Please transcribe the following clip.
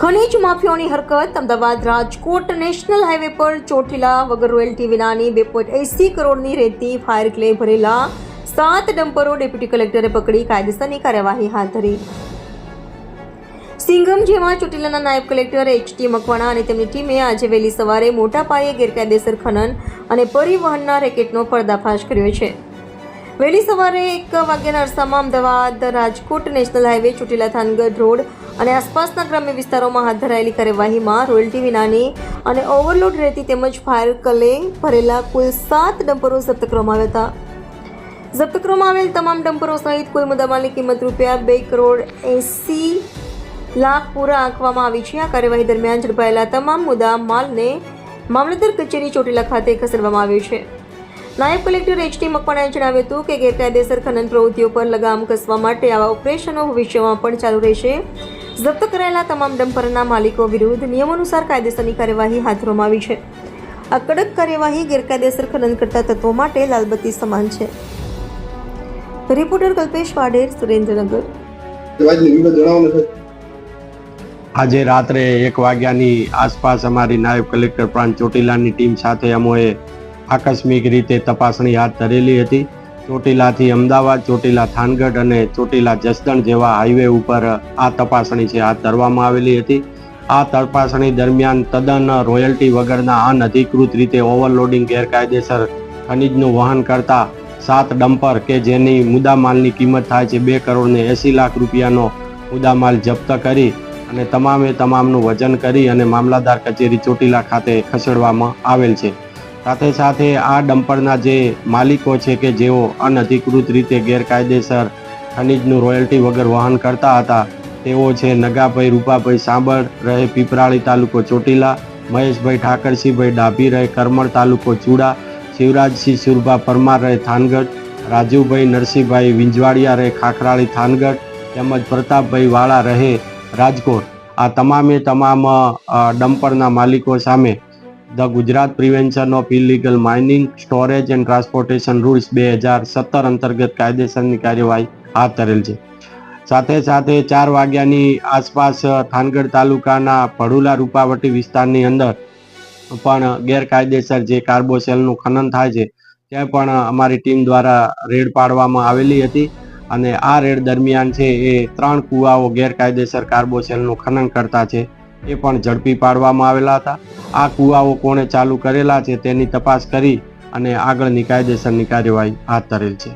ખનીજ માફિયાઓની હરકત, Ahmedabad Rajkot national highway પર ચોટીલા વગર રોયલ્ટી વિનાની બે પોઈન્ટ એંસી કરોડની રેતી ફાયર ક્લે ભરેલા સાત ડમ્પરો ડેપ્યુટી કલેક્ટરે પકડી કાયદેસરની કાર્યવાહી હાથ ધરી. સિંઘમ જેમાં ચોટીલાના નાયબ કલેક્ટર એચ ટી મકવાણા અને તેમની ટીમે આજે વહેલી સવારે મોટા પાયે ગેરકાયદેસર ખનન અને પરિવહનના રેકેટનો પર્દાફાશ કર્યો છે. વહેલી સવારે એક વાગ્યાના અરસામાં Ahmedabad Rajkot national highway Chotila Thangadh road અને આસપાસના ગ્રામ્ય વિસ્તારોમાં હાથ ધરાયેલી કાર્યવાહીમાં રોયલ્ટી વિનાની અને ઓવરલોડ રહેતી તેમજ ફાયર કલેંગ ભરેલા કુલ સાત ડમ્પરો જપ્ત કરવામાં આવ્યા હતા. જપ્ત કરવામાં આવેલ તમામ ડમ્પરો સહિત કુલ મુદ્દામાલની કિંમત રૂપિયા બે કરોડ એંસી લાખ પૂરા આંકવામાં આવી છે. આ કાર્યવાહી દરમિયાન ઝડપાયેલા તમામ મુદ્દા માલને મામલતદાર કચેરી ચોટીલા ખાતે ખસેડવામાં આવ્યો છે. નાયબ કલેક્ટર એચ ટી મકવાણાએ જણાવ્યું હતું કે ગેરકાયદેસર ખનન પ્રવૃત્તિઓ પર લગામ કસવા માટે આવા ઓપરેશનો ભવિષ્યમાં પણ ચાલુ રહેશે. જપ્ત કરાયેલા તમામ ડમ્પરના માલિકો વિરુદ્ધ નિયમાનુસાર કાયદેસરની કાર્યવાહી હાથ ધરવામાં આવી છે. આ કડક કાર્યવાહી ગેરકાયદેસર ખનન કરતા તત્વો માટે લાલબત્તી સમાન છે. રિપોર્ટર કલ્પેશ વાડેર સુરેન્દ્રનગર. આજે રાત્રે એક વાગ્યાની આસપાસ અમારી નાયબ કલેક્ટર પ્રાંત ચોટીલાની ટીમ સાથે અમોએ આકસ્મિક રીતે તપાસણી હાથ ધરેલી હતી. ચોટીલાથી અમદાવાદ, ચોટીલા થાનગઢ અને ચોટીલા જસદણ જેવા હાઈવે ઉપર આ તપાસણી છે, હાથ ધરવામાં આવેલી હતી. આ તપાસણી દરમિયાન તદ્દન રોયલ્ટી વગરના અનધિકૃત રીતે ઓવરલોડિંગ ગેરકાયદેસર ખનીજનું વહન કરતા સાત ડમ્પર કે જેની મુદ્દામાલની કિંમત થાય છે બે કરોડને એંસી લાખ રૂપિયાનો મુદ્દામાલ જપ્ત કરી અને તમામે તમામનું વજન કરી અને મામલાદાર કચેરી ચોટીલા ખાતે ખસેડવામાં આવેલ છે. સાથે સાથે આ ડમ્પરના જે માલિકો છે કે જેઓ અનધિકૃત રીતે ગેરકાયદેસર ખનીજનું રોયલ્ટી વગર વહન કરતા હતા, તેઓ છે નગાભાઈ રૂપાભાઈ સાંભળ રહે પીપરાળી તાલુકો ચોટીલા, મહેશભાઈ ઠાકરસિંહભાઈ ડાભી રહે કરમણ તાલુકો ચૂડા, શિવરાજસિંહ સુરભા પરમાર રહે થાનગઢ, રાજુભાઈ નરસિંહભાઈ વિંજવાડિયા રહે ખાખરાળી થાનગઢ, તેમજ પ્રતાપભાઈ વાળા રહે રાજકોટ. આ તમામે તમામ ડમ્પરના માલિકો સામે the Gujarat prevention of illegal mining, storage and transportation rules બે હજાર સત્તર અંતર્ગત કાયદેસરની કાર્યવાહી હાથ ધરેલ છે. સાથે સાથે ચાર વાગ્યાની આસપાસ થાનગઢ તાલુકાના ભડુલા રૂપાવટી વિસ્તારની અંદર પણ ગેરકાયદેસર જે કાર્બોસેલનું ખનન થાય છે, ત્યાં પણ અમારી ટીમ દ્વારા રેડ પાડવામાં આવેલી હતી અને આ રેડ દરમિયાન છે એ ત્રણ કુવાઓ ગેરકાયદેસર કાર્બોસેલનું ખનન કરતા છે. એ પણ ઝડપી પાડવામાં આવેલા હતા. આ કુવાઓ કોણે ચાલુ કરેલા છે તેની તપાસ કરી અને આગળની કાયદેસરની કાર્યવાહી હાથ ધરેલ છે.